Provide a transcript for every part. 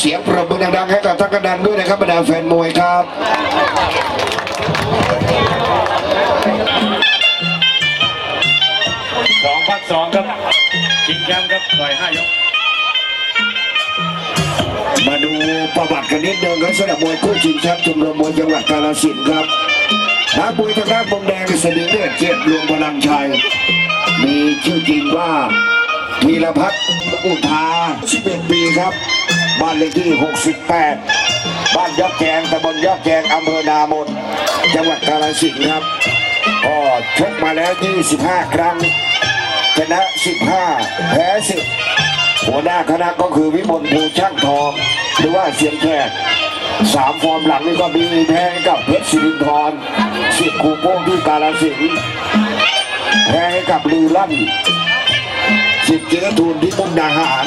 เสียงปรบมือดังๆให้กับทักกระดันด้วยนะครับบรรดาแฟนมวยครับสองพักสองครับชิงแชมป์ครับต่อยห้ายกมาดูประวัติกันนิดนึงครับสำหรับมวยคู่ชิงแชมป์ชมรมมวยจังหวัดกาฬสินธุ์ครับนักมวยทางด้านมุมแดงสนิเลือดเกียรติรวมพลังชัย มีชื่อจริงว่าธีรพัฒน์อุทา11ปีครับ บ้านเลขที่ 68 บ้านยอดแกงตำบลยอดแกงอำเภอนามนจังหวัดกาฬสินธุ์ครับก็ชกมาแล้ว 25 ครั้ง ชนะ 15 แพ้ 10 หัวหน้าคณะก็คือวิมลภูช่างทอง หรือว่าเสียงแขกสามฟอร์มหลังนี่ก็มีแพ้กับเพชรสิรินทรสิทธิ์คูโป้งที่กาลสินธุ์แพ้กับลือลั่นสิทธิ์เจือทูลที่มุกดาหาร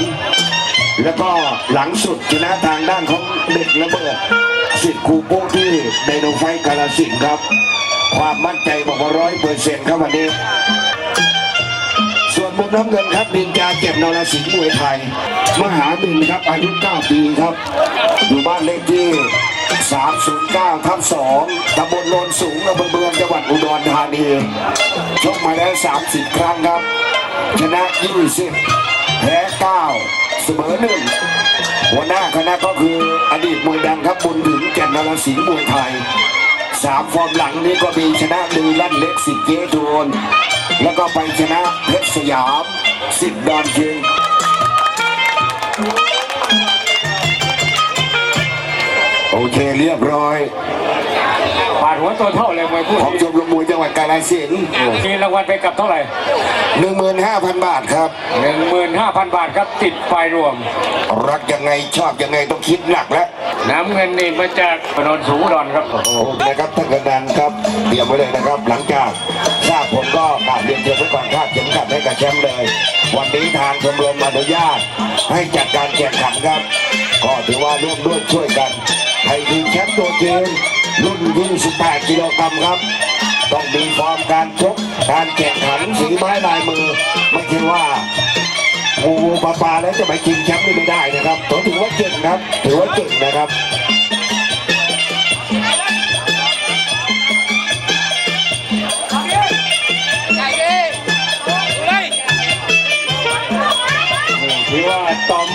แล้วก็หลังสุดชนะทางด้านของเด็กระเบิดสิทธิ์ครูโป้ที่ไดโนไฟกาลสินครับ ความมั่นใจบอกว่าร้อยเปอร์เซ็นต์ครับวันนี้ ส่วนมุมน้ำเงินครับดินจาเก็บนรสิงห์มวยไทย มหาบินครับอายุ 9 ปีครับ อยู่บ้านเลขที่ 309ทับ2ตำบลโนนสูงอำเภอเมืองจังหวัดอุดรธานีชกมาแล้ว 30 ครั้งครับ ชนะ 20แพ้9 สมอ1หัวหน้าคณะก็คืออดีตมวยดังครับบุญถึงแก่นนรสิงห์มวยไทยสามฟอร์มหลังนี้ก็มีชนะลือลั่นเล็กสิเจโทนแล้วก็ไปชนะเพชรสยามสิทธิ์ดอนเชียงโอเคเรียบร้อย ผ่านหัวตัวเท่าเลยมวยคู่ของชมรมมวยจังหวัดกาฬสินธุ์มีรางวัลไปกับเท่าไหร่หนึ่งหมื่นห้าพันบาทครับ หนึ่งหมื่นห้าพันบาทครับติดไฟรวม รักยังไงชอบยังไงต้องคิดหนักแล้วน้ำเงินนี่มาจากถนนสูงอุดอนครับโอ้โหนะครับท่านกำนันครับเตรียมไว้เลยนะครับ หลังจากทราบผมก็กราบเรียนเชิญไว้ก่อนคาดเข็มขัดให้กับแชมป์เลย วันนี้ทางชมรมอนุญาต ให้จัดการแข่งขันครับ ก็ถือว่าร่วมด้วยช่วยกันให้ทีมแชมป์ตัวจริง รุ่น 28 กิโลกรัมครับ ต้องมีฟอร์มการชก การแข่งขันสีไม้ลายมือ ไม่ใช่ว่างูปลาปลาแล้วจะไปชิงแชมป์นี่ไม่ได้นะครับถือว่าเก่งครับ ถือว่าเก่งนะครับถือว่าต๋อม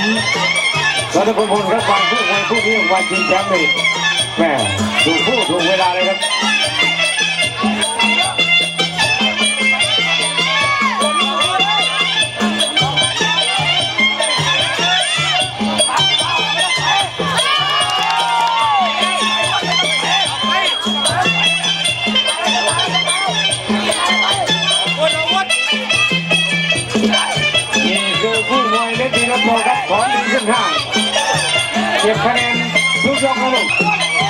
รัตพลพลครับฟังผู้มวยคู่นี้วันชิงแชมป์นี่ แม่ถูกคู่ถูกเวลาเลยครับนี่คือคู่มวยเล็กดีรับโทครับของดีขึ้นห้างเก็บคะแนนทุกยกครับผมหม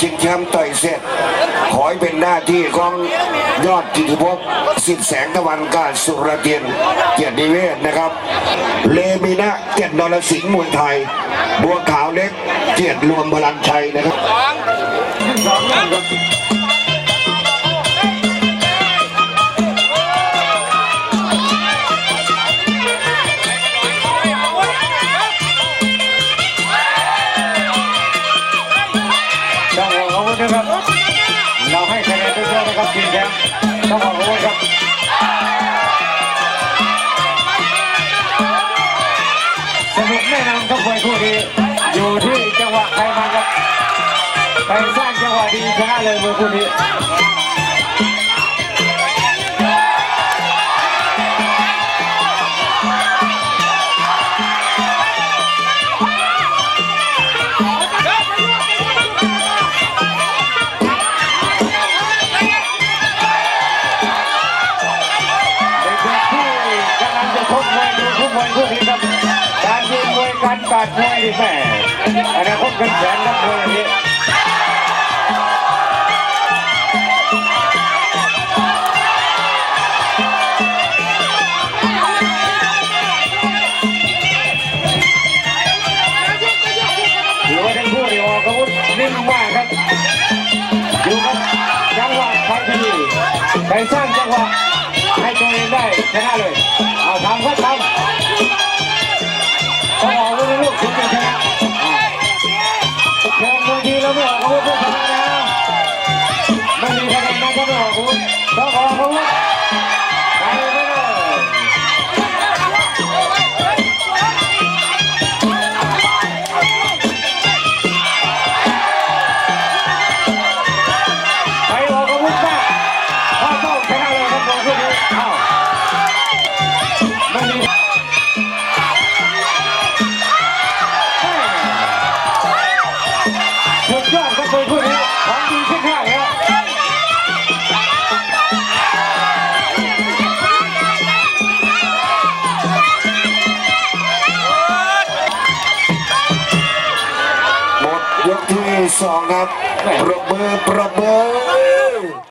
ชิงแชมป์ต่อยเสร็จ ขอให้เป็นหน้าที่ของยอดกิติภพสิทธิแสงตะวันกาสุรเกียนเกียรตินิเวศนะครับ เลมินะเกียรตินรสิงห์มวยไทย บัวขาวเล็ก เกียรติรวมพลังชัยนะครับ ต้องครับสนุกแน่นอนครับมวยคู่นี้อยู่ที่จังหวะใครมาครับไปสร้างจังหวะดีชนะเลยมวยคู่นี้ การกาดมวยนี่แม่อนาคตกันแสนนักมวยอย่างนี้ถือว่าทั้งคู่นี่ออกอาวุธนิ่มมากครับอยู่กับจังหวะใครดีใครสร้างจังหวะให้ตัวเองได้ชนะเลย เอาทำก็ทำ ครับปรบมือปรบมือ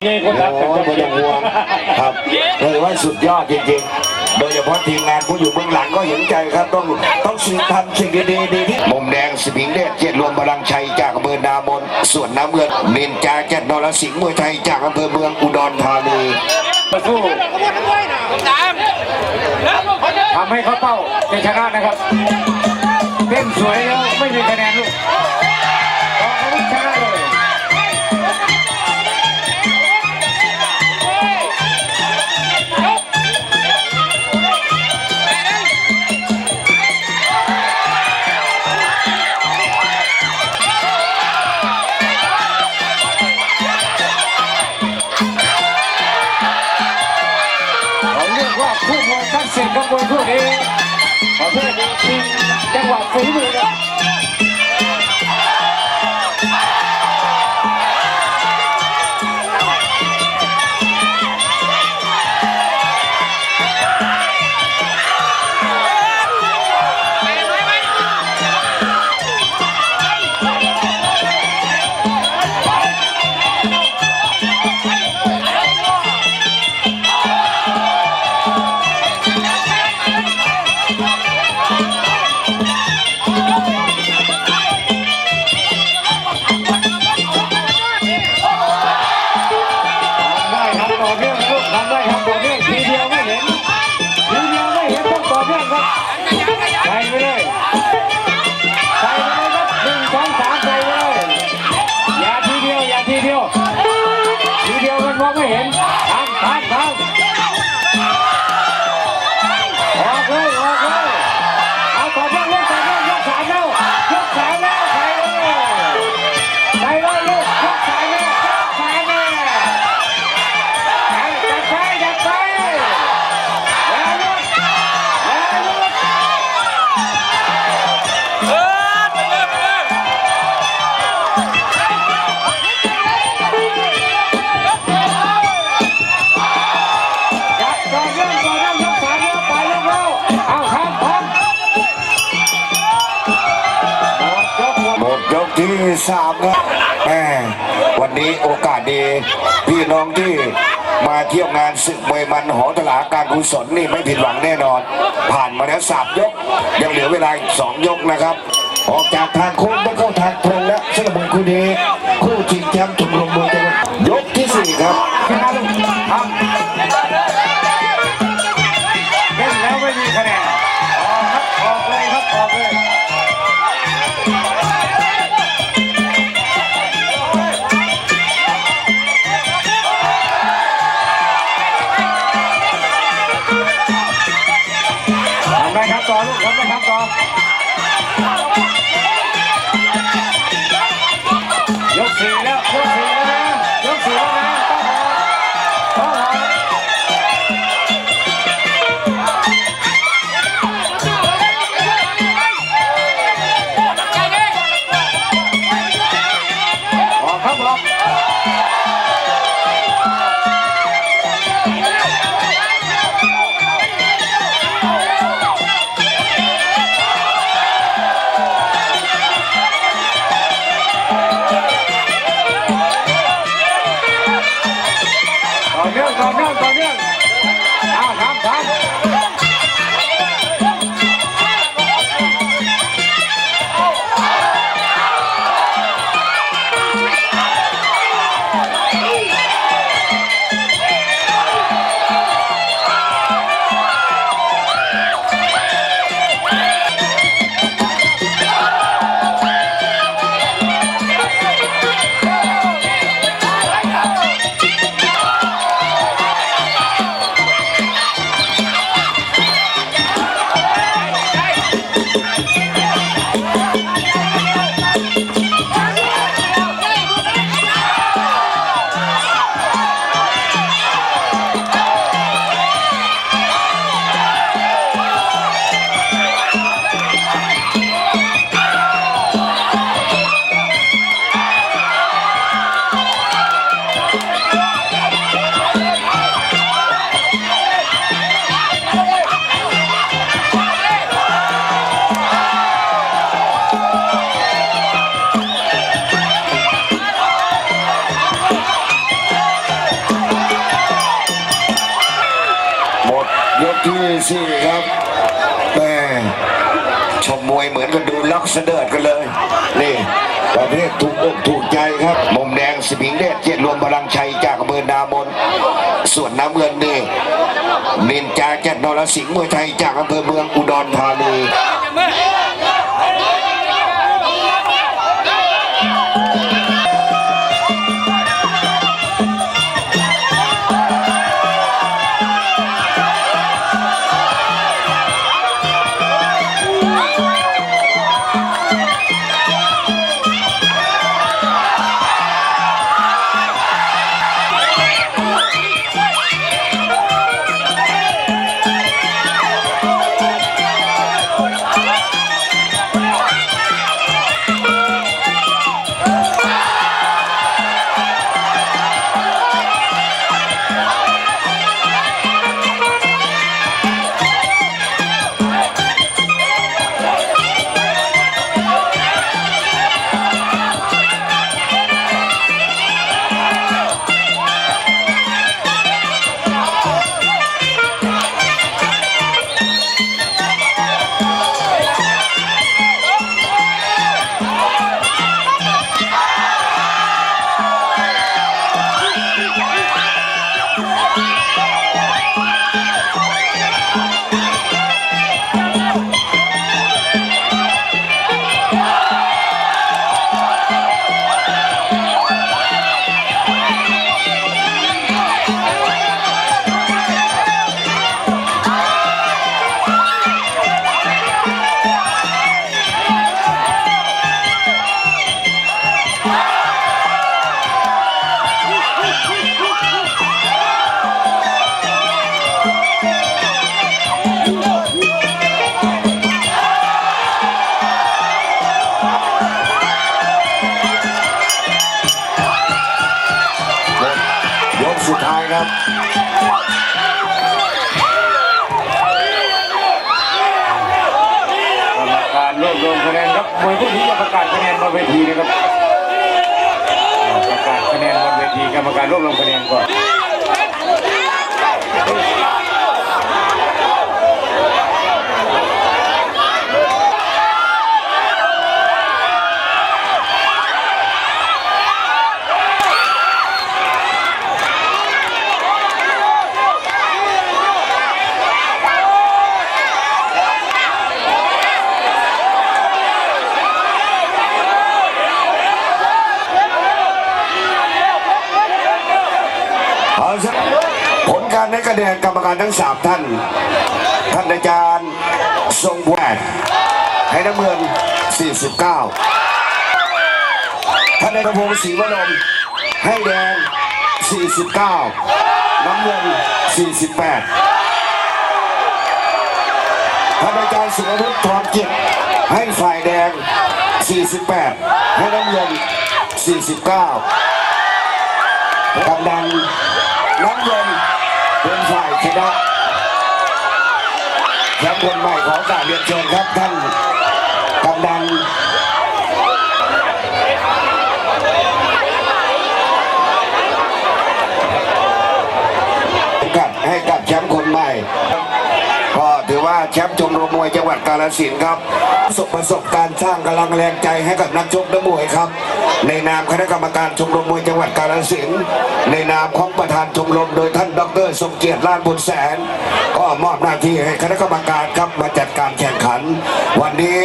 นี่คนรักกันโอ้จะยไม่ต้องห่วงครับเลยว่าสุดยอดจริงๆ โดยเฉพาะทีมงานผู้อยู่เบื้องหลังก็เห็นใจครับต้องต้องสิ่งทำสิ่งดีๆดีที่มุมแดงสมิงเดชเจ็ดรวมพลังชัยจากอำเภอนามนส่วนน้ำเมืองเนินจาเจ็ดนรสิงห์มวยไทยจากอำเภอเมืองอุดรธานีมาสู้ทำให้เขาเป้าจะชนะนะครับเต้นสวยแล้วไม่มีคะแนนลูก จังหวะฝีมือครั ที่สามครับแหมวันนี้โอกาสดีพี่น้องที่มาเที่ยวงานศึกมวยมันหอตลาการกุศลนี่ไม่ผิดหวังแน่นอน ผ่านมาแล้วสามยก ยังเหลือเวลาอีกสองยกนะครับ ออกจากทางโค้งไปเข้าทางตรงแล้วสำหรับคู่นี้คู่ชิงแชมป์ชมรมมวยจังหวัดยกที่สี่ครับ ต่อเนื่องต่อเนื่องอ้าวครับครับ เสดิดกันเลย นี่ประเภทถูกอกถูกใจครับมุมแดงสมิงเดชเจ็ดรวมพลังชัยจากอำเภอนามน ส่วนน้ำเงินนี่นินจาแกตนรสิงห์มวยไทยจากอำเภอเมืองอุดรธานี รวบรวมคะแนนครับมวยคู่นี้จะประกาศคะแนนบนเวทีนะครับประกาศคะแนนบนเวทีกรรมการรวบรวมคะแนนก่อน เอาละผลการให้คะแนนกรรมการทั้งสามท่าน ท่านอาจารย์ทรงแหวนให้น้ำเงิน 49 ท่านนายพงศ์ศรีวรมให้แดง 49 น้ำเงิน 48 ท่านอาจารย์สุรวุฒิทองจิตให้ฝ่ายแดง 48 ให้น้ำเงิน 49กำนันน้ำเงิน เป็นฝ่ายชนะแชมป์คนใหม่ของการเรียนเชิญครับท่านกำนันกับให้กับแชมป์คนใหม่ ก็ถือว่าแชมป์ชมรมมวยจังหวัดกาฬสินธุ์ครับประสบประสบการณ์สร้างกำลังแรงใจให้กับนักชกนักมวยครับ ในนามคณะกรรมการชมรมมวยจังหวัดกาฬสินธุ์ในนามของประธานชมรมโดยท่านดรสมเกียรติล้านบุญแสน ก็มอบหน้าที่ให้คณะกรรมการครับมาจัดการแข่งขัน วันนี้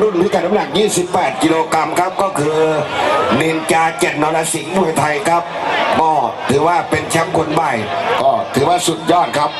รุ่นพิกัดน้ำหนัก 28 กิโลกรัมครับก็คือนินจาเจ็ดนรสิงห์มวยไทยครับก็ถือว่าเป็นแชมป์คนใหม่ก็ถือว่าสุดยอดครับ